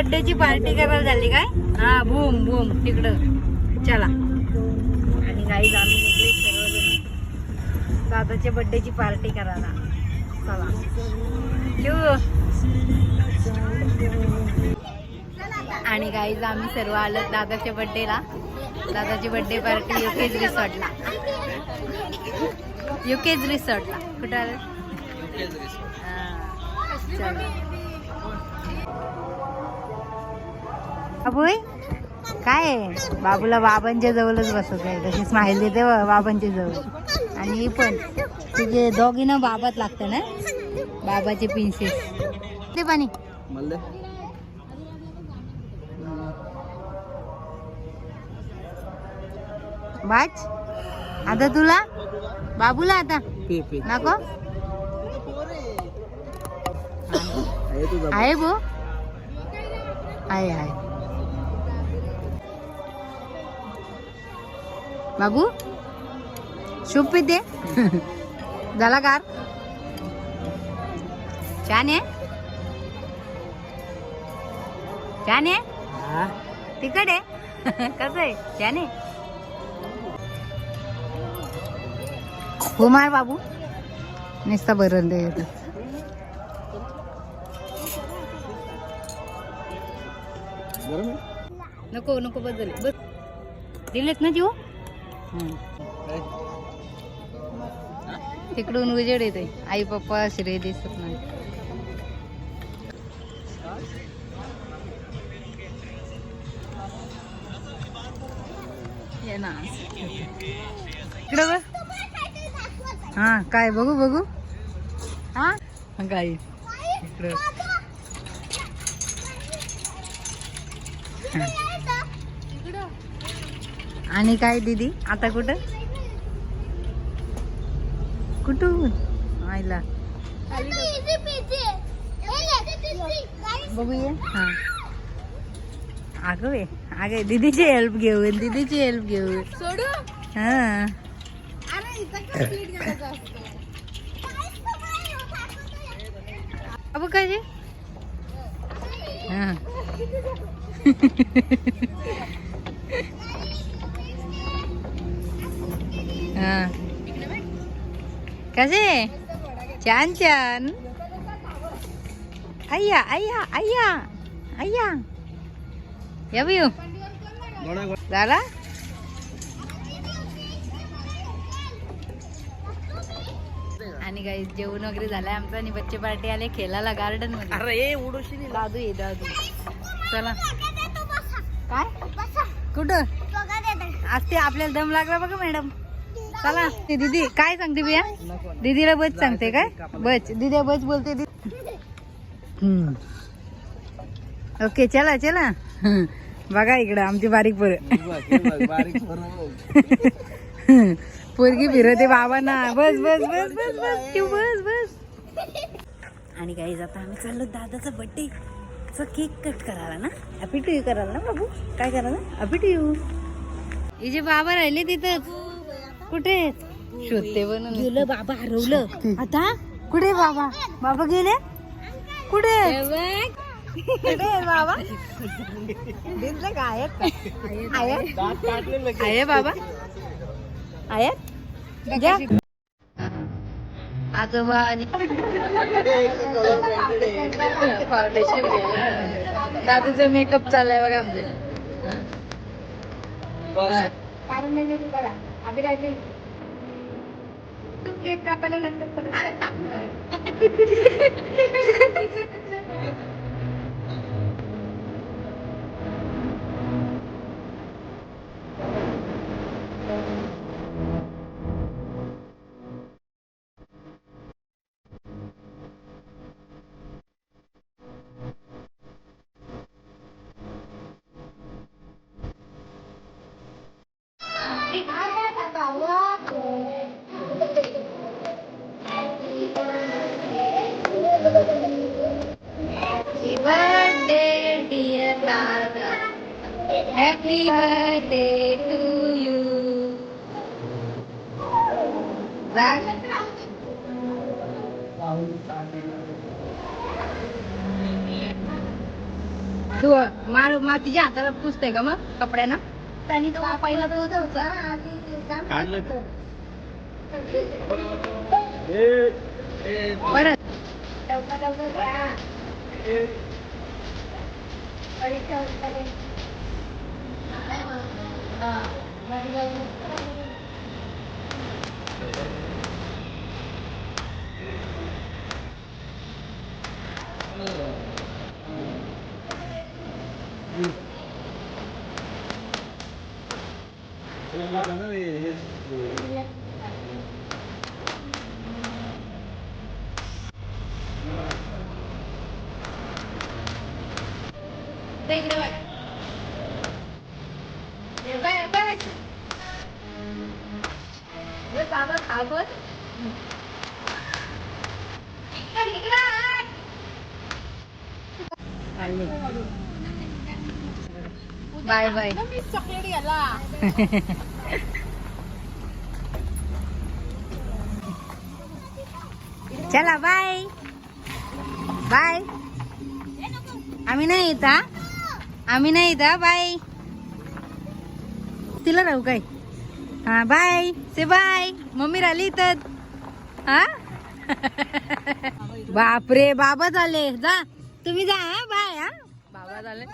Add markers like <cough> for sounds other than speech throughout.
पप्पाची बर्थडेची party करायला झाली काय? हा बूम बूम तिकडं. चला. आणि काही आम्ही निघले सर्वजण. दादाच्या बर्थडेची पार्टी करायला. चला. आणि गाईज आम्ही सर्व आलो दादाच्या बर्थडेला. दादाची बर्थडे पार्टी युकेज रिसॉर्टला युकेज रिसॉर्टला कुठं आलं? बाबूय काय? बाबूला बाबांच्या जवळच बसत आहे तशी स्माईल देते बाबांच्या जवळ. आणि ही पण. तुझे दोघीनं बाबात लागतं ना बाबाचे पिन्सेस ते पाणी. बाच आता तुला? बाबूला आता? नको? आहे बो आहे आहे. बाबू शुभ पिते झाला कार छान आहे. छान आहे. तिकड आहे. कसं आहे? छान आहे. हो मार बाबू. नुसता बरं दे. नको नको बदल. बस. दिलेत ना जीव? तिकडून उजेड येते आई पप्पा श्रेय दिसत नाही. ये ना. इकडं बघ. हा काय बघू बघू? हा? काय इकडं. आणि काय दीदी? आता कुठं? कुठून? आईला. बघूया. हा. अगं अगं दीदीची हेल्प घेऊ दीदीची हेल्प घेऊ. हा. अबू काय? हा. <laughs> कसे? छान छान. अय्या अय्या अय्या अय्या. या बियू झाला? आणि काही जेवण वगैरे झालंय आमचं आणि बच्चे पार्टी आले खेळायला गार्डनमध्ये. अरे उडोशी दादू ये दादू. चला. काय? कुठं? आज ते आपल्याला दम लागला बघा मॅडम. चला ते दीदी काय सांगते बिया? दीदीला बच सांगते काय? बच. दीदी बच बोलते. ओके चला चला. बघा इकडं आमची बारीक पोर. पोरगी फिरते बाबांना. बस बस बस बस बस तू बस बस. आणि काही जाता आम्ही चाललो दादाचा चा केक कट करायला ना? हॅपी टू यू करायला ना बाबू? काय करायला? हॅपी टू यू हे जे बाबा राहिले तिथंच. कुठे शोधते बनून गेलं बाबा हरवलं. आता? कुठे बाबा? बाबा गेले? कुठे बाबा? आहे बाबा? आहेत. आजोबा आणि दादूचा मेकअप चाललाय बघा. केक कापायला नंतर तू मार मातीच्या हाताला पुसते का मग कपड्यानं? त्यांनी तो पहिला तो होता परत. ते इकडे बघ. हे बघ, हे बघ. हे बाबा खा बघ. इकडे, इकडे आण. बाय बाय चला बाय बाय आम्ही नाही येत आम्ही नाही येत बाय तिला राहू काय? हा बाय से बाय मम्मी राहिली इथं. हा? <laughs> बापरे बाबा झाले. जा. तुम्ही जा हा? बाय हा? बाबा झाले.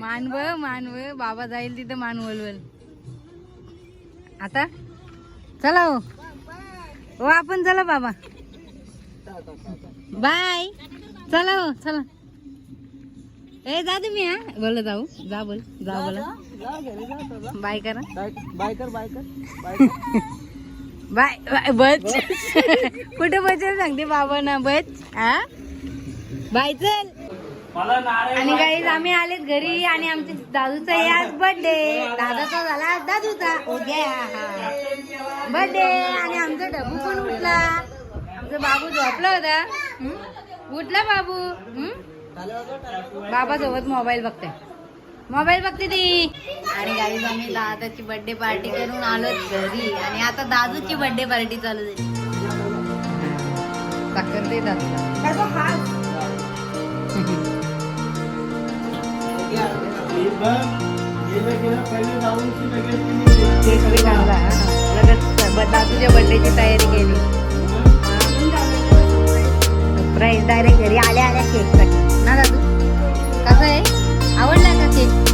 मानव मानव. बाबा जाईल तिथं मान वलवल आता? चला हो. हो आपण चला बाबा. बाय. चला हो चला. ए जा तुम्ही हा. बोला जाऊ. जा बोल जा बोला. बाय करा. बायकर बायकर बायकर <laughs> बाय बाय बच. <laughs> कुठे बचायला सांगते बाबा ना बच. हा? बाय चल. आणि काही आम्ही आलेत घरी आणि आमच्या दादूचा आज बर्थडे दादाचा झाला आज दादूचा. उद्या बर्थडे आणि आमचा डबू पण उठला. आमचा बाबू झोपला होता. उठला बाबू. बाबा सोबत मोबाईल बघते. मोबाईल बघते ती. आणि गाईज आम्ही दादाची बर्थडे पार्टी करून आलो घरी. आणि आता दादूची बर्थडे पार्टी चालू झाली. साखर दे दादू दादूच्या बर्थडेची तयारी केली. प्राईज डायरेक्ट घरी आल्या आल्या केक कट ना दादू? कसं आहे? आवडला का केक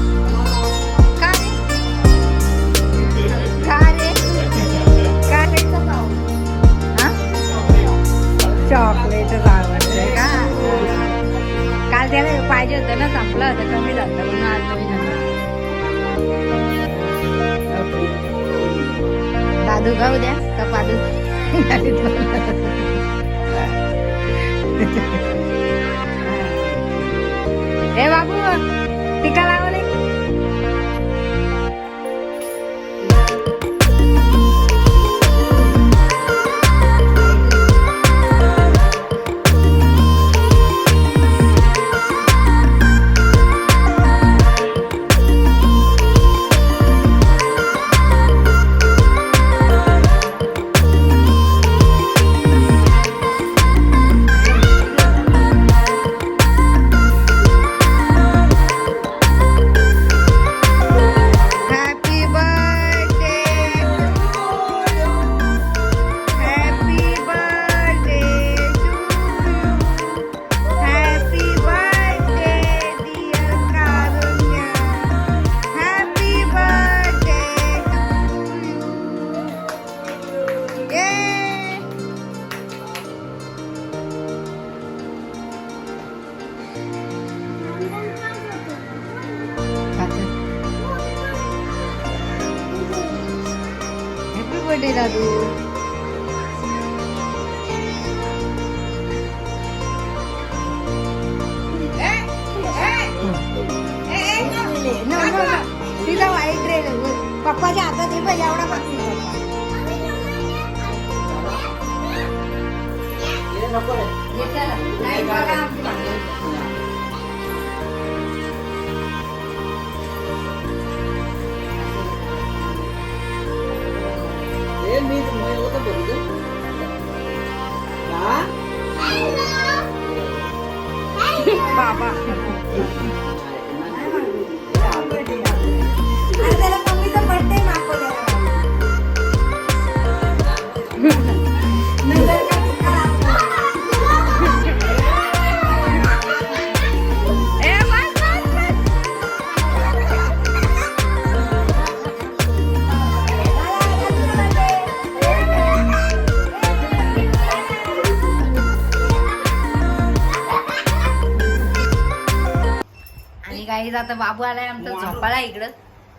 बर्थडे दादू तिला वाईट रे पप्पाच्या हातात हे पाहिजे एवढा हे नको रे हे चला, लाइट बघा आमची भांडण. हे मी गाईज आता बाबू आलाय आमचा झोपाळा इकडं.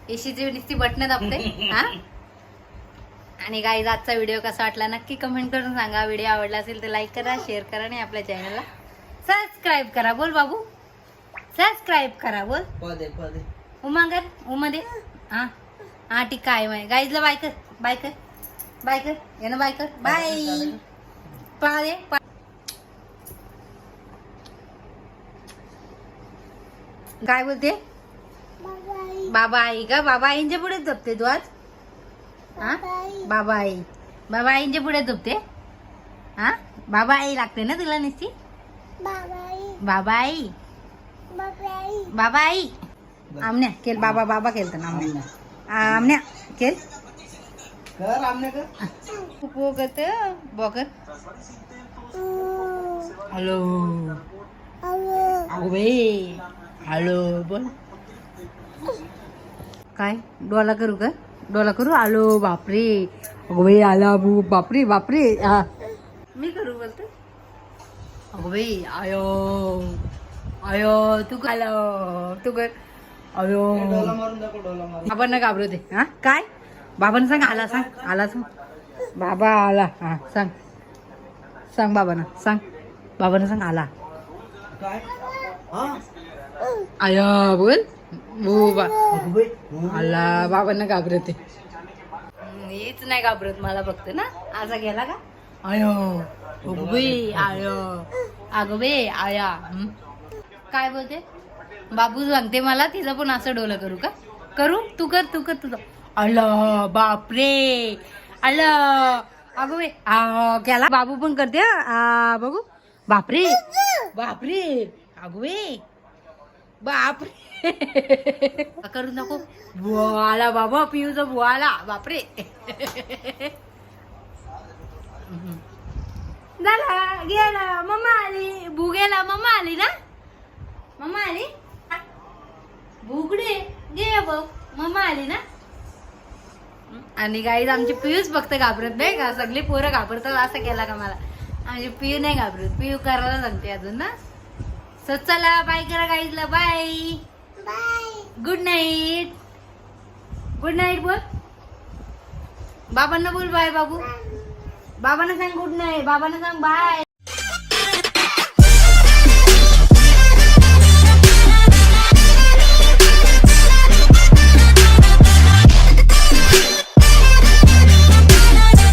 एसीची नुसती बटणं दाबते <laughs> हा? आणि गाईज आजचा व्हिडिओ कसा वाटला नक्की कमेंट करून सांगा. व्हिडिओ आवडला असेल तर लाईक करा शेअर करा आणि आपल्या चॅनलला सबस्क्राईब करा. बोल बाबू. सबस्क्राईब करा बोल. पदे पदे. उमा कर उमा दे. हा? हा ठीक आहे माय. गाईजला बाय कर बाय कर बाय कर. ये ना बाय कर बाय पा दे पा- काय बोलते? बाबा आई का? बाबा आईंच्या पुढे जपते तू आज? हा? बाबा आई बाबा आईंच्या पुढे जपते हा? बाबा आई लागते ना तुला नुसती? बाबा आई बाबा आई आमन्या केल बाबा बाबा केल तर आमन्या. आमन्या. केल कर आमने कर. बोगत बोगत. हॅलो. अगो बाई. हॅलो बोल. काय? डोला करू का? डोला करू? आलो बापरे. अगो बाई आला बू. बापरे बापरे. हा. मी करू बोलतो? अगो बाई आयो. आयो तू का आलो. तू कर. अयो डोला मारून बाबांना घाबरवते हा? काय? बाबांना सांग आला सांग. आला सांग. बाबा आला. हा सांग. सांग बाबांना. सांग. बाबांना सांग आला. काय? हा? आया बोल बा बाई. आला बाबांना घाबरते हीच नाही घाबरत मला फक्त ना असा गेला का आयो अगोबाई आयो अगोबाई आया हं? काय बोलते बाबू सांगते मला तिचं पण असं डोलं करू का करू तू कर तू कर तुझं अल बापरे अल अगो बे आ, गेला बाबू पण करते हं. आ, बघू बापरे बापरे अगो बे बापरे. करू नको. बुवा आला बाबा पिऊचा बुवा आला बापरे. झाला गेला. मम्मा आली. भू गेला मम्मा आली ना? मम्मा आली? भूकडे गे बघ. मम्मा आली ना? आणि गाईज आमची पियूच फक्त घाबरत नाही का? सगळी पोरं घाबरतात असं केला का मला? आमची पियू नाही घाबरत. पियू करायला सांगते अजून ना. सो चला बाय करा गाईजला bye good night good night बोल. बाबांना बोल बाय बाबू. बाबांना सांग गुड नाईट बाबांना सांग बाय